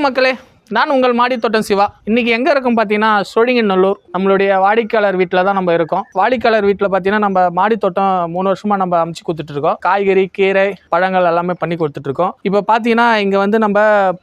மக்களே நான் உங்கள் மாடி தோட்டம் சிவா. இன்னைக்கு எங்கே இருக்கும் பார்த்தீங்கன்னா சோழிங்கநல்லூர். நம்மளுடைய வாடிக்கையாளர் வீட்டில் தான் நம்ம இருக்கோம். வாடிக்கையாளர் வீட்டில் பார்த்தீங்கன்னா நம்ம மாடி தோட்டம் மூணு வருஷமாக நம்ம அமைச்சு கொடுத்துட்ருக்கோம் காய்கறி கீரை பழங்கள் எல்லாமே பண்ணி கொடுத்துட்ருக்கோம் இப்போ பார்த்தீங்கன்னா இங்கே வந்து நம்ம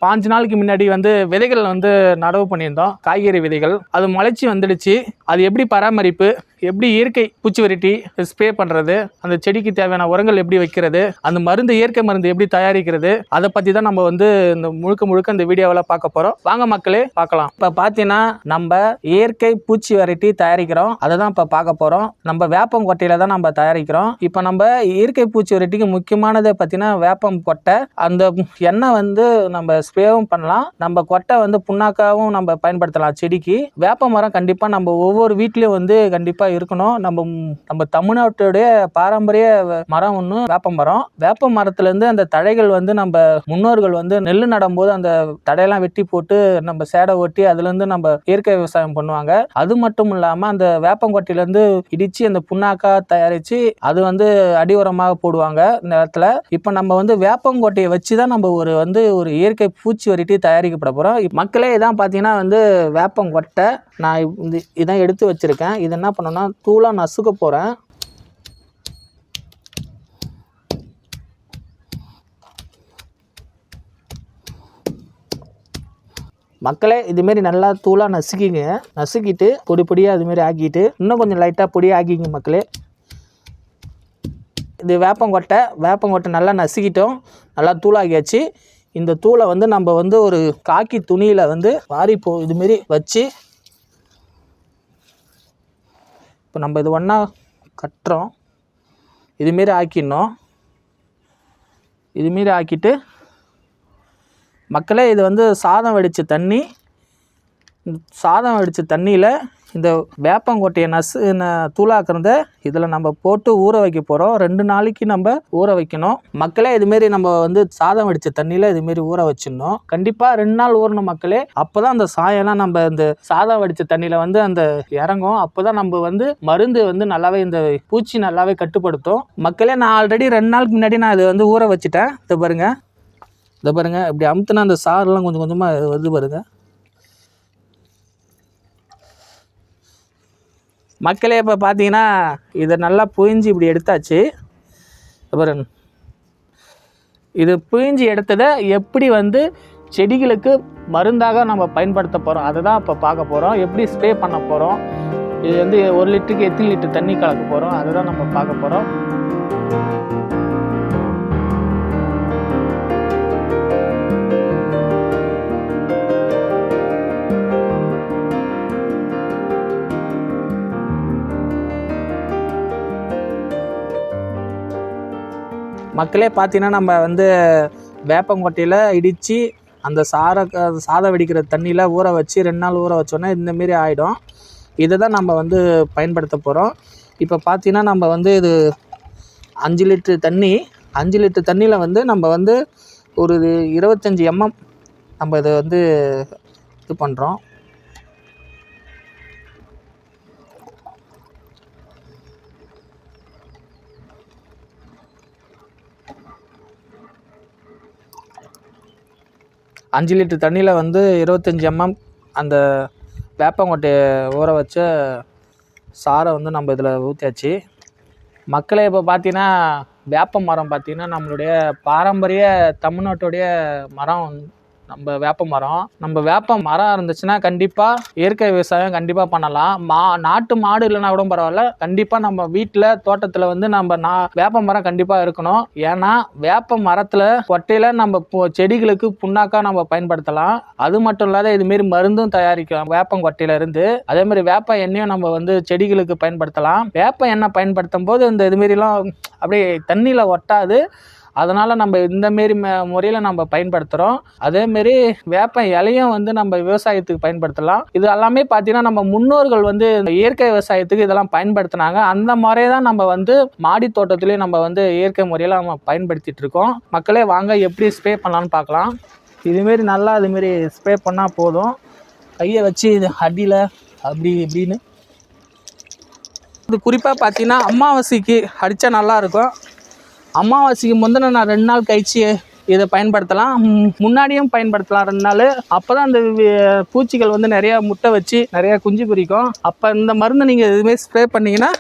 பாஞ்சு நாளைக்கு முன்னாடி வந்து விதைகள் வந்து நடவு பண்ணியிருந்தோம். காய்கறி விதைகள். அது முளைச்சி வந்துடுச்சு. அது எப்படி பராமரிப்பு? எப்படி இயற்கை பூச்சி வெரைட்டி ஸ்ப்ரே பண்ணுறது அந்த செடிக்கு தேவையான உரங்கள் எப்படி வைக்கிறது அந்த மருந்து இயற்கை மருந்து எப்படி தயாரிக்கிறது அதை பற்றி தான் நம்ம வந்து இந்த முழுக்க முழுக்க இந்த வீடியோவில் பார்க்க போகிறோம் வாங்க மக்களே பார்க்கலாம். இப்போ பார்த்தீங்கன்னா நம்ம இயற்கை பூச்சி வெரைட்டி தயாரிக்கிறோம். அதை தான் இப்போ பார்க்க போகிறோம் நம்ம வேப்பம் கொட்டையில் தான் நம்ம தயாரிக்கிறோம். இப்போ நம்ம இயற்கை பூச்சி வெரைட்டிக்கு முக்கியமானதை பார்த்தீங்கன்னா வேப்பம் கொட்டை. அந்த எண்ணெய் வந்து நம்ம ஸ்ப்ரேவும் பண்ணலாம். நம்ம கொட்டை வந்து புண்ணாக்காவும் நம்ம பயன்படுத்தலாம் செடிக்கு. வேப்ப மரம் கண்டிப்பாக நம்ம ஒவ்வொரு வீட்லேயும் வந்து கண்டிப்பாக இருக்கணும். நம்ம நம்ம தமிழ்நாட்டுடைய பாரம்பரிய மரம் ஒன்று வேப்ப மரம். வேப்ப மரத்துலேருந்து அந்த தழைகள் வந்து நம்ம முன்னோர்கள் வந்து நெல் நடும்போது அந்த தடையெல்லாம் வெட்டி போட்டு நம்ம சேடை ஓட்டி அதுலேருந்து நம்ம இயற்கை விவசாயம் பண்ணுவாங்க. அது மட்டும் இல்லாமல் அந்த வேப்பங்கொட்டையிலேருந்து இடித்து அந்த புண்ணாக்கா தயாரித்து அது வந்து அடி உரமாக போடுவாங்க இந்த இப்போ நம்ம வந்து வேப்பங்கொட்டையை வச்சு தான் நம்ம ஒரு வந்து ஒரு இயற்கை பூச்சி வரட்டி தயாரிக்கப்பட போகிறோம் மக்களே இதான் பார்த்தீங்கன்னா வந்து வேப்பங்கொட்டை நான் இந்த இதான் எடுத்து வச்சுருக்கேன். இது என்ன பண்ணணும் பண்ணணும்னா தூளாக நசுக்க போகிறேன் மக்களே இதுமாரி நல்லா தூளாக நசுக்கிங்க. நசுக்கிட்டு பொடி பொடியாக அதுமாரி ஆக்கிட்டு இன்னும் கொஞ்சம் லைட்டாக பொடியாக ஆக்கிங்க மக்களே. இது வேப்பங்கொட்டை வேப்பங்கொட்டை நல்லா நசுக்கிட்டோம். நல்லா தூளாகியாச்சு இந்த தூளை வந்து நம்ம வந்து ஒரு காக்கி துணியில் வந்து வாரி போ இதுமாரி வச்சு இப்போ நம்ம இது ஒன்றா கட்டுறோம். இதுமாரி ஆக்கிடணும். இதுமாரி ஆக்கிட்டு மக்களே இது வந்து சாதம் வடித்த தண்ணி சாதம் வடித்த தண்ணியில் இந்த வேப்பங்கொட்டையை நசு ந- தூளாக்குறத இதில் நம்ம போட்டு ஊற வைக்க போகிறோம் ரெண்டு நாளைக்கு நம்ம ஊற வைக்கணும். மக்களே இதுமாரி நம்ம வந்து சாதம் வடித்த தண்ணியில் இதுமாரி ஊற வச்சிடணும். கண்டிப்பாக ரெண்டு நாள் ஊறணும் மக்களே. அப்போ தான் அந்த சாயம்லாம் நம்ம இந்த சாதம் வடித்த தண்ணியில் வந்து அந்த இறங்கும். அப்போ தான் நம்ம வந்து மருந்து வந்து நல்லாவே இந்த பூச்சி நல்லாவே கட்டுப்படுத்தும். மக்களே நான் ஆல்ரெடி ரெண்டு நாளுக்கு முன்னாடி நான் இதை வந்து ஊற வச்சுட்டேன். இதை பாருங்க. இதை பாருங்க. இப்படி அமுத்துனா அந்த சாரெல்லாம் கொஞ்சம் கொஞ்சமாக வருது பாருங்க. மக்களே இப்போ பார்த்தீங்கன்னா இதை நல்லா புழிஞ்சு இப்படி எடுத்தாச்சு. அப்புறம் இது புழிஞ்சு எடுத்ததை எப்படி வந்து செடிகளுக்கு மருந்தாக நம்ம பயன்படுத்த போகிறோம் அதை தான் இப்போ பார்க்க போகிறோம் எப்படி ஸ்ப்ரே பண்ண போகிறோம் இது வந்து ஒரு லிட்டருக்கு எத்தனை லிட்டர் தண்ணி கலக்க போகிறோம் அதை தான் நம்ம பார்க்க போகிறோம் மக்களே பார்த்தீங்கன்னா நம்ம வந்து வேப்பங்கொட்டையில் இடித்து அந்த சாரை சாதம் வெடிக்கிற தண்ணியில் ஊற வச்சு ரெண்டு நாள் ஊற வச்சோன்னா இந்தமாரி ஆகிடும் இதை தான் நம்ம வந்து பயன்படுத்த போகிறோம் இப்போ பார்த்தீங்கன்னா நம்ம வந்து இது அஞ்சு லிட்ரு தண்ணி அஞ்சு லிட்ரு தண்ணியில் வந்து நம்ம வந்து ஒரு இருபத்தஞ்சி எம்எம் நம்ம இதை வந்து இது பண்ணுறோம் அஞ்சு லிட்டர் தண்ணியில் வந்து இருபத்தஞ்சி எம்எம் அந்த வேப்பங்கொட்டையை ஊற வச்ச சாரை வந்து நம்ம இதில் ஊற்றியாச்சு மக்களே இப்போ பார்த்தீங்கன்னா வேப்ப மரம் பார்த்தீங்கன்னா நம்மளுடைய பாரம்பரிய தமிழ்நாட்டுடைய மரம் நம்ம வேப்ப மரம். நம்ம வேப்ப மரம் இருந்துச்சுன்னா கண்டிப்பாக இயற்கை விவசாயம் கண்டிப்பாக பண்ணலாம். மா நாட்டு மாடு இல்லைன்னா கூட பரவாயில்ல. கண்டிப்பாக நம்ம வீட்டில் தோட்டத்தில் வந்து நம்ம நா வேப்ப மரம் கண்டிப்பாக இருக்கணும். ஏன்னா வேப்ப மரத்தில் கொட்டையில் நம்ம செடிகளுக்கு புண்ணாக்கா நம்ம பயன்படுத்தலாம். அது மட்டும் இல்லாத இதுமாரி மருந்தும் தயாரிக்கலாம் வேப்பங்கொட்டையில இருந்து. அதே மாதிரி வேப்ப எண்ணெயும் நம்ம வந்து செடிகளுக்கு பயன்படுத்தலாம். வேப்ப எண்ணெய் பயன்படுத்தும் போது இந்த இதுமாரிலாம் அப்படியே தண்ணியில் ஒட்டாது. அதனால் நம்ம இந்த மாரி முறையில் நம்ம பயன்படுத்துகிறோம் அதேமாரி வேப்ப இலையும் வந்து நம்ம விவசாயத்துக்கு பயன்படுத்தலாம். இது எல்லாமே பார்த்தீங்கன்னா நம்ம முன்னோர்கள் வந்து இந்த இயற்கை விவசாயத்துக்கு இதெல்லாம் பயன்படுத்தினாங்க. அந்த முறையை தான் நம்ம வந்து மாடி தோட்டத்துலேயும் நம்ம வந்து இயற்கை முறையில் நம்ம பயன்படுத்திட்டு இருக்கோம். மக்களே வாங்க எப்படி ஸ்ப்ரே பண்ணலான்னு பார்க்கலாம் இதுமாரி நல்லா இதுமாரி ஸ்ப்ரே பண்ணால் போதும். கையை வச்சு இது அடியில் அப்படி இப்படின்னு. இது குறிப்பாக பார்த்தீங்கன்னா அமாவாசைக்கு அடித்தா நல்லாயிருக்கும் அமாவாசைக்கு முந்தின நான் ரெண்டு நாள் கழிச்சு இதை பயன்படுத்தலாம். முன்னாடியும் பயன்படுத்தலாம் ரெண்டு நாள். அப்போ தான் அந்த பூச்சிகள் வந்து நிறையா முட்டை வச்சு நிறையா குஞ்சு பிரிக்கும். அப்போ இந்த மருந்து நீங்கள் எதுவுமே ஸ்ப்ரே பண்ணிங்கன்னா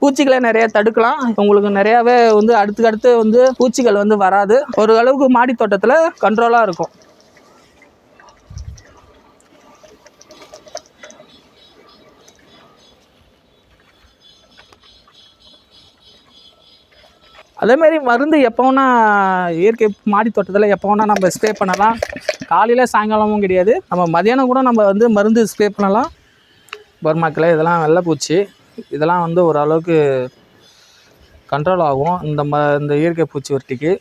பூச்சிகளை நிறைய தடுக்கலாம். உங்களுக்கு நிறையாவே வந்து அடுத்து அடுத்து வந்து பூச்சிகள் வந்து வராது. ஒரு அளவுக்கு மாடி தோட்டத்தில் கண்ட்ரோலாக இருக்கும். அதேமாரி மருந்து எப்போனா இயற்கை மாடி தோட்டத்தில் எப்போனா நம்ம ஸ்ப்ரே பண்ணலாம். காலையில் சாயங்காலமும் கிடையாது. நம்ம மதியானம் கூட நம்ம வந்து மருந்து ஸ்ப்ரே பண்ணலாம். பர்மாக்கில் இதெல்லாம் வெள்ளைப்பூச்சி இதெல்லாம் வந்து ஓரளவுக்கு கண்ட்ரோல் ஆகும். இந்த ம இந்த இயற்கை பூச்சி வரட்டிக்கு.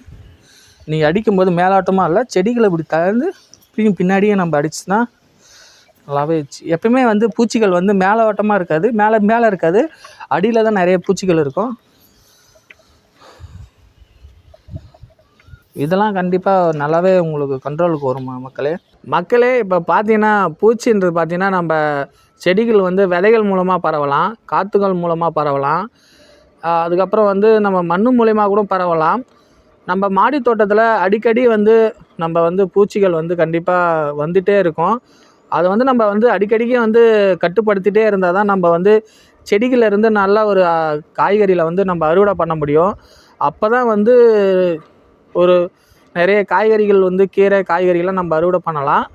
நீங்கள் அடிக்கும்போது மேலாட்டமாக இல்லை செடிகளை இப்படி தளர்ந்து பின் பின்னாடியே நம்ம அடிச்சுன்னா நல்லாவே எப்பயுமே வந்து பூச்சிகள் வந்து மேலோட்டமாக இருக்காது. மேலே மேலே இருக்காது. அடியில் தான் நிறைய பூச்சிகள் இருக்கும். இதெல்லாம் கண்டிப்பாக நல்லாவே உங்களுக்கு கண்ட்ரோலுக்கு வரும் மக்களே. மக்களே இப்போ பார்த்தீங்கன்னா பூச்சின்றது பார்த்தீங்கன்னா நம்ம செடிகள் வந்து விதைகள் மூலமாக பரவலாம் காற்றுகள் மூலமாக பரவலாம். அதுக்கப்புறம் வந்து நம்ம மண்ணு மூலயமா கூட பரவலாம். நம்ம மாடி தோட்டத்தில் அடிக்கடி வந்து நம்ம வந்து பூச்சிகள் வந்து கண்டிப்பாக வந்துகிட்டே இருக்கும். அதை வந்து நம்ம வந்து அடிக்கடிக்கு வந்து கட்டுப்படுத்திகிட்டே இருந்தால் தான் நம்ம வந்து செடிகளில் இருந்து நல்ல ஒரு காய்கறியில் வந்து நம்ம அறுவடை பண்ண முடியும். அப்போ தான் வந்து ஒரு நிறைய காய்கறிகள் வந்து கீரை காய்கறிகள்லாம் நம்ம அறுவடை பண்ணலாம்.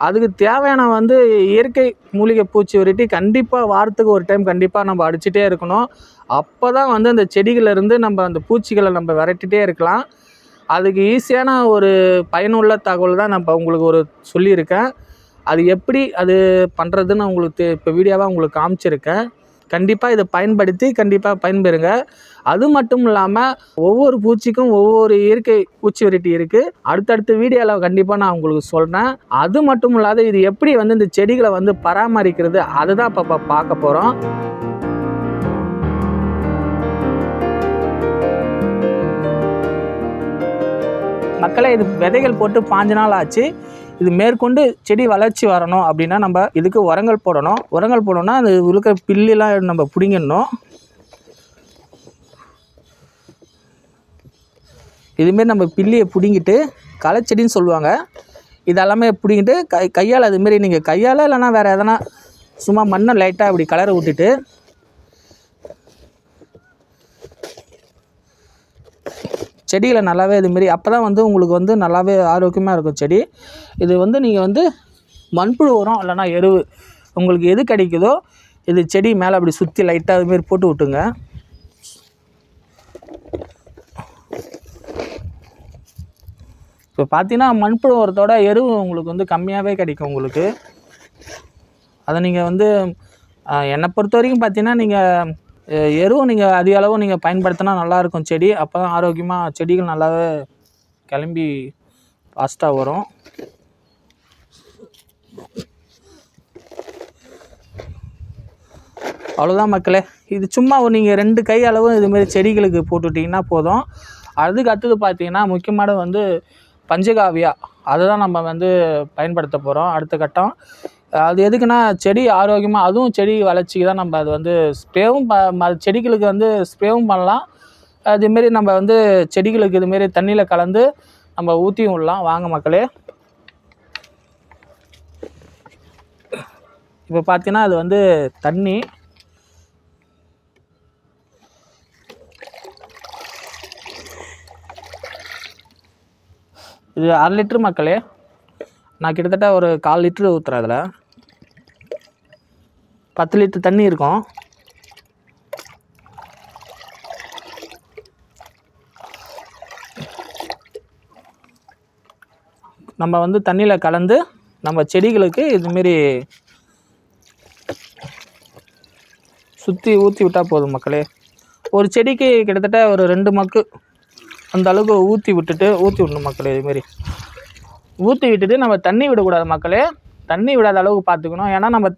அதுக்கு தேவையான வந்து இயற்கை மூலிகை பூச்சி விரட்டி கண்டிப்பாக வாரத்துக்கு ஒரு டைம் கண்டிப்பாக நம்ம அடிச்சுட்டே இருக்கணும். அப்போ தான் வந்து அந்த செடிகள்ல இருந்து நம்ம அந்த பூச்சிகளை நம்ம விரட்டிகிட்டே இருக்கலாம். அதுக்கு ஈஸியான ஒரு பயனுள்ள தகவல் தான் நம்ம உங்களுக்கு ஒரு சொல்லியிருக்கேன். அது எப்படி அது பண்ணுறதுன்னு உங்களுக்கு இப்போ வீடியோவாக உங்களுக்கு காமிச்சிருக்கேன். கண்டிப்பாக இதை பயன்படுத்தி கண்டிப்பாக பயன்பெறுங்க. அது மட்டும் இல்லாமல் ஒவ்வொரு பூச்சிக்கும் ஒவ்வொரு இயற்கை பூச்சி வெரைட்டி இருக்குது அடுத்தடுத்த வீடியோவில் கண்டிப்பாக நான் உங்களுக்கு சொல்கிறேன் அது மட்டும் இல்லாத இது எப்படி வந்து இந்த செடிகளை வந்து பராமரிக்கிறது அதை தான் இப்போ பார்க்க போகிறோம் மக்களே இது விதைகள் போட்டு பாஞ்சு நாள் ஆச்சு. இது மேற்கொண்டு செடி வளர்ச்சி வரணும் அப்படின்னா நம்ம இதுக்கு உரங்கள் போடணும். உரங்கள் போடணும்னா அது இருக்கிற பில்லுலாம் நம்ம பிடிங்கிடணும். இதுமாரி நம்ம பில்லியை பிடுங்கிட்டு களைச்செடின்னு சொல்லுவாங்க. இதெல்லாமே பிடிங்கிட்டு கை கையால் அதுமாரி நீங்கள் கையால் இல்லைனா வேறு எதனா சும்மா மண்ணை லைட்டாக இப்படி கலரை விட்டுட்டு செடிகளை நல்லாவே இதுமாரி அப்போ தான் வந்து உங்களுக்கு வந்து நல்லாவே ஆரோக்கியமாக இருக்கும் செடி. இது வந்து நீங்கள் வந்து மண்புழு உரம் இல்லைன்னா எருவு. உங்களுக்கு எது கிடைக்குதோ இது செடி மேலே அப்படி சுற்றி லைட்டாக அதுமாரி போட்டு விட்டுங்க இப்போ பார்த்தீங்கன்னா மண்புழு உரத்தோட எருவு உங்களுக்கு வந்து கம்மியாகவே கிடைக்கும் உங்களுக்கு. அதை நீங்கள் வந்து என்னை பொறுத்த வரைக்கும் பார்த்தீங்கன்னா நீங்கள் எருவும் நீங்கள் அதிக அளவு நீங்கள் பயன்படுத்தினா நல்லாயிருக்கும் செடி. அப்போ தான் ஆரோக்கியமாக செடிகள் நல்லாவே கிளம்பி ஃபாஸ்ட்டாக வரும். அவ்வளோதான் மக்களே. இது சும்மா நீங்கள் ரெண்டு கை அளவு இதுமாரி செடிகளுக்கு போட்டுட்டிங்கன்னா போதும். அதுக்கு அடுத்தது பார்த்தீங்கன்னா முக்கியமானது வந்து பஞ்சகாவியா. அதை தான் நம்ம வந்து பயன்படுத்த போகிறோம் அடுத்த கட்டம் அது எதுக்குன்னா செடி ஆரோக்கியமாக அதுவும் செடி வளர்ச்சிக்கு தான் நம்ம அது வந்து ஸ்ப்ரேவும் ப ம- செடிகளுக்கு வந்து ஸ்ப்ரேவும் பண்ணலாம். அதேமாரி நம்ம வந்து செடிகளுக்கு இதுமாரி தண்ணியில் கலந்து நம்ம ஊற்றியும் விடலாம். வாங்க மக்களே. இப்போ பார்த்தீங்கன்னா அது வந்து தண்ணி. இது அரை லிட்ரு மக்களே. நான் கிட்டத்தட்ட ஒரு கால் லிட்ரு ஊற்றுறேன் அதில். பத்து லிட்டர் தண்ணி இருக்கும். நம்ம வந்து தண்ணியில் கலந்து நம்ம செடிகளுக்கு இதுமாரி சுற்றி ஊற்றி விட்டால் போதும் மக்களே. ஒரு செடிக்கு கிட்டத்தட்ட ஒரு ரெண்டு மக்கு அந்த அளவுக்கு ஊற்றி விட்டுட்டு ஊற்றி விடணும் மக்களே இதுமாரி ஊற்றி விட்டுட்டு நம்ம தண்ணி விடக்கூடாது மக்களே. தண்ணி விடாத அளவுக்கு பார்த்துக்கணும். ஏன்னா நம்ம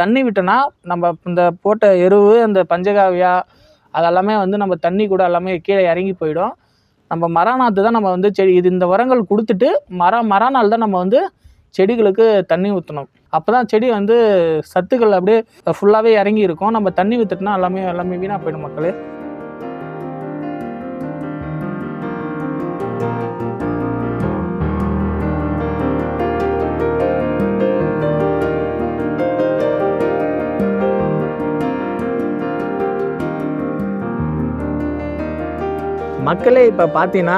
தண்ணி விட்டோன்னா நம்ம இந்த போட்ட எருவு அந்த பஞ்சகாவியா அதெல்லாமே வந்து நம்ம தண்ணி கூட எல்லாமே கீழே இறங்கி போயிடும். நம்ம மரநாத்து தான் நம்ம வந்து செடி இது இந்த உரங்கள் கொடுத்துட்டு மர மரநாள் தான் நம்ம வந்து செடிகளுக்கு தண்ணி ஊற்றணும் அப்போ தான் செடி வந்து சத்துக்கள் அப்படியே ஃபுல்லாகவே இறங்கி இருக்கும். நம்ம தண்ணி ஊற்றுட்டுனா எல்லாமே எல்லாமே வீணாக போயிடும் மக்களே. மக்களே இப்போ பார்த்தீங்கன்னா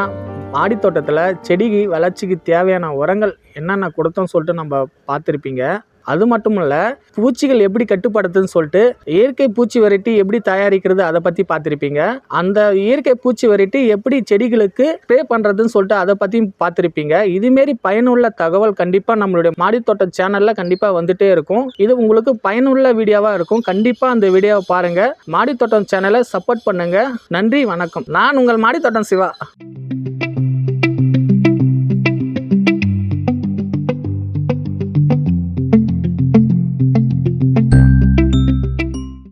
மாடித்தோட்டத்தில் செடிக்கு வளர்ச்சிக்கு தேவையான உரங்கள் என்னென்ன கொடுத்தோம்னு சொல்லிட்டு நம்ம பார்த்துருப்பீங்க. அது மட்டும் இல்லை பூச்சிகள் எப்படி கட்டுப்படுத்துன்னு சொல்லிட்டு இயற்கை பூச்சி வெரைட்டி எப்படி தயாரிக்கிறது அதை பற்றி பார்த்துருப்பீங்க. அந்த இயற்கை பூச்சி வெரைட்டி எப்படி செடிகளுக்கு ஸ்ப்ரே பண்ணுறதுன்னு சொல்லிட்டு அதை பற்றியும் பார்த்துருப்பீங்க. இதுமாரி பயனுள்ள தகவல் கண்டிப்பாக நம்மளுடைய மாடித்தோட்ட சேனலில் கண்டிப்பாக வந்துட்டே இருக்கும். இது உங்களுக்கு பயனுள்ள வீடியோவாக இருக்கும். கண்டிப்பாக அந்த வீடியோவை பாருங்கள் மாடித்தோட்டம் சேனலை சப்போர்ட் பண்ணுங்கள் நன்றி வணக்கம். நான் உங்கள் மாடித்தோட்டம் சிவா.